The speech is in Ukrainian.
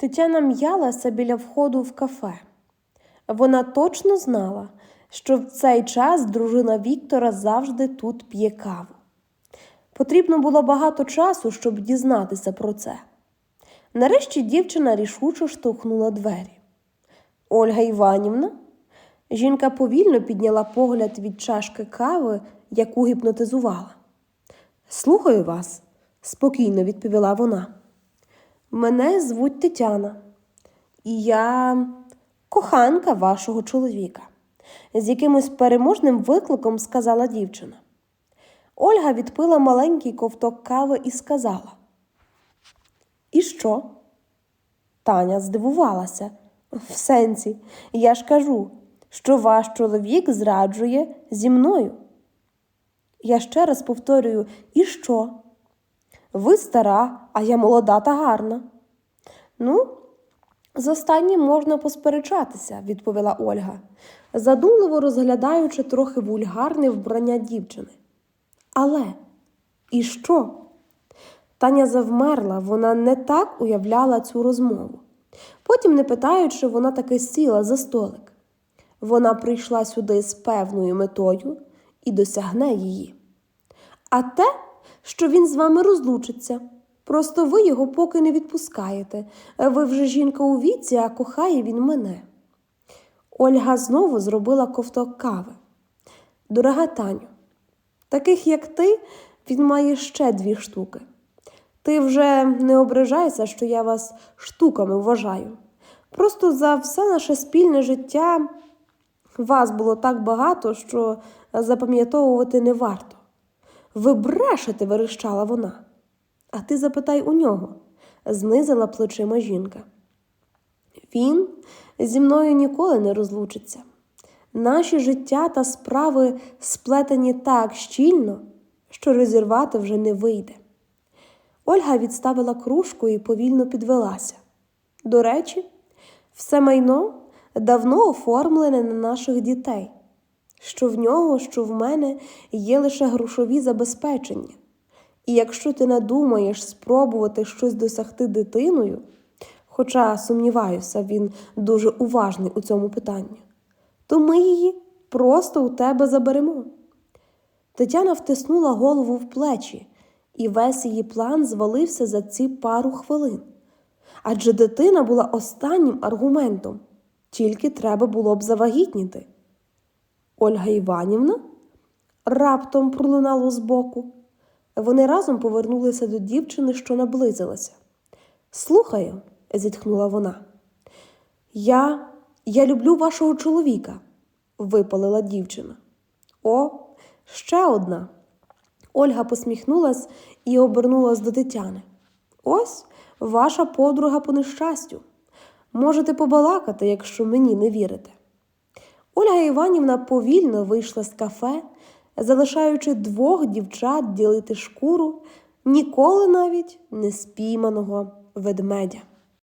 Тетяна м'ялася біля входу в кафе. Вона точно знала, що в цей час дружина Віктора завжди тут п'є каву. Потрібно було багато часу, щоб дізнатися про це. Нарешті дівчина рішуче штовхнула двері. Ольга Іванівна. Жінка повільно підняла погляд від чашки кави, яку гіпнотизувала. Слухаю вас, спокійно відповіла вона. Мене звуть Тетяна, і я коханка вашого чоловіка, з якимось переможним викликом сказала дівчина. Ольга відпила маленький ковток кави і сказала: І що? Таня здивувалася. В сенсі, я ж кажу, що ваш чоловік зраджує зі мною. Я ще раз повторюю, і що? Ви стара, а я молода та гарна. Ну, з останнім можна посперечатися, відповіла Ольга, задумливо розглядаючи трохи вульгарне вбрання дівчини. Але і що? Таня завмерла, вона не так уявляла цю розмову. Потім, не питаючи, вона таки сіла за столик. Вона прийшла сюди з певною метою і досягне її. А те, що він з вами розлучиться. Просто ви його поки не відпускаєте. Ви вже жінка у віці, а кохає він мене. Ольга знову зробила ковток кави. Дорога Таню, таких як ти, він має ще дві штуки. Ти вже не ображайся, що я вас штуками вважаю. Просто за все наше спільне життя вас було так багато, що запам'ятовувати не варто. Ви брешете, верещала вона. А ти запитай у нього, знизила плечима жінка. Він зі мною ніколи не розлучиться. Наші життя та справи сплетені так щільно, що розірвати вже не вийде. Ольга відставила кружку і повільно підвелася. До речі, все майно давно оформлене на наших дітей. Що в нього, що в мене є лише грошові забезпечення. І якщо ти надумаєш спробувати щось досягти дитиною, хоча сумніваюся, він дуже уважний у цьому питанні, то ми її просто у тебе заберемо. Тетяна втиснула голову в плечі, і весь її план звалився за ці пару хвилин. Адже дитина була останнім аргументом, тільки треба було б завагітніти. Ольга Іванівна раптом пролунало збоку. Вони разом повернулися до дівчини, що наблизилася. Слухаю, зітхнула вона. Я я люблю вашого чоловіка, випалила дівчина. О, ще одна. Ольга посміхнулась і обернулась до Тетяни. Ось ваша подруга по нещастю. Можете побалакати, якщо мені не вірите. Ольга Іванівна повільно вийшла з кафе, залишаючи двох дівчат ділити шкуру ніколи навіть не спійманого ведмедя.